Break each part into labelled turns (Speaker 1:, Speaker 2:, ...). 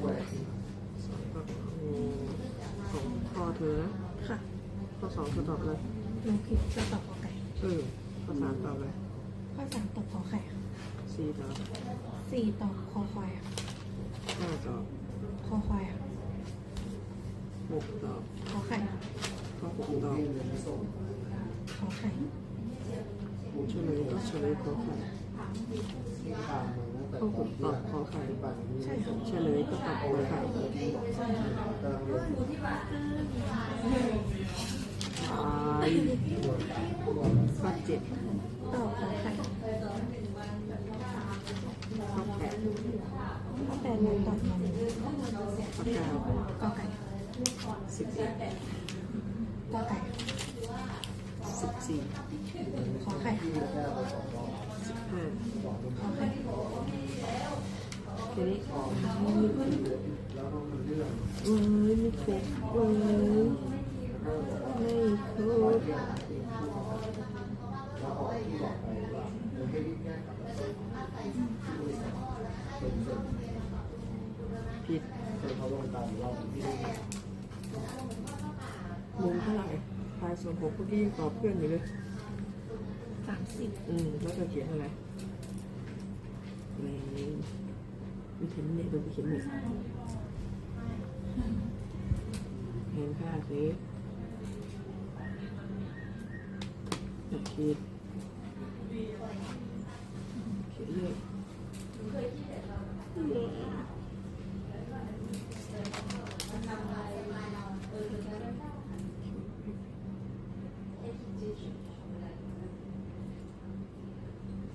Speaker 1: สองกับงูของพ่อเธอนะ
Speaker 2: ค่ะ
Speaker 1: ข้อสองเธอตอบเลย
Speaker 2: หนูผิดจะตอบขอไก่
Speaker 1: เออข้อสามตอบเลย
Speaker 2: ข้อสามตอบขอไข่ค่ะ
Speaker 1: สี่ตอบ
Speaker 2: สี่ตอบคอควายค่ะ
Speaker 1: ห้าตอบ
Speaker 2: คอควายค่ะ
Speaker 1: หกตอบ
Speaker 2: ขอไข่ค่ะ
Speaker 1: ข้อหกตอบ
Speaker 2: ขอไข่
Speaker 1: เฉลยก็เฉลยขอไข่ ข้อหกตอบขอไข่
Speaker 2: ใช่ค่ะ
Speaker 1: เฉลยก็ตอบขอไข่ตายข้อเจ็ด
Speaker 2: ตอบขอไข่
Speaker 1: ข้อแปด
Speaker 2: ข้อแปดหนูตอบนม
Speaker 1: ข้อเก้าก
Speaker 2: อไก่
Speaker 1: สิบเอ็ด
Speaker 2: กอไก่
Speaker 1: สิบสี่
Speaker 2: ขอไข่
Speaker 1: สิบห้า
Speaker 2: ขอไข่
Speaker 1: แค่นี้เอ้ยไม่ครบเอ้ยไม่ครบผิดมุมเท่าไหร่ พายส่วนหกพวกพี่ยังตอบเพื่อนอยู่เลย
Speaker 2: สามสิบ
Speaker 1: อืมแล้วจะเขียนอะไรไม่ไม่เขียนเนี่ยเราไปเขียนเนี่ยเห็นค่าสิอยากคิดเขียนเลย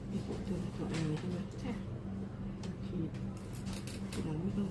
Speaker 1: ไม่พบเจอตัวอะไรใช่ไหม
Speaker 2: ใช่
Speaker 1: ขีดที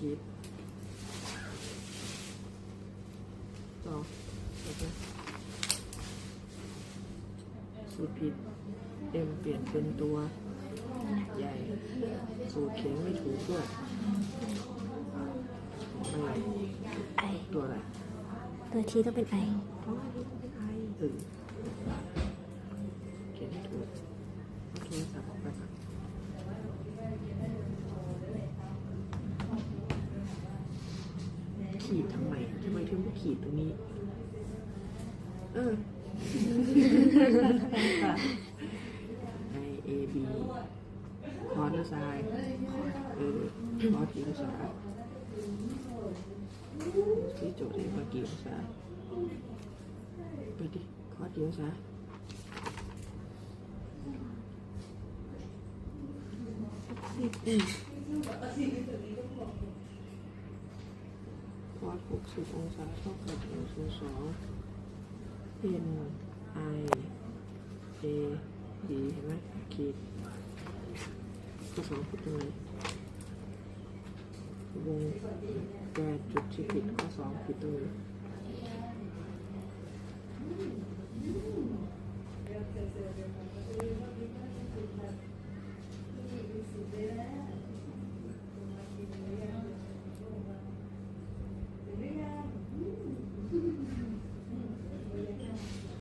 Speaker 1: คิดต่อโอเคสูตรผิดเอ็มเปลี่ยนเป็นตัว ใหญ่ สูตรเขียนไม่ถูกด้วยอะไร
Speaker 2: ไอ
Speaker 1: ตัวอะไร
Speaker 2: ตัวทีต้องเป็นไอ
Speaker 1: อ๋อนี่เป็นไอเอ ขีดทำไมทำไมถึงไม่ขีดตรงนี้ เออ ไอเอบีคอร์ดซ้ายเออคอร์ดกี่องศาที่โจทย์เรียกว่ากี่องศาไปดิคอร์ดกี่องศาสิบอืม คอร์ดหกสิบองศาเท่ากับหนึ่งส่วนสอง N I A D เห็นไหมขีดข้อสองผิดตรงไหนวงแปดจุดที่ผิดข้อสองผิดตรงไหน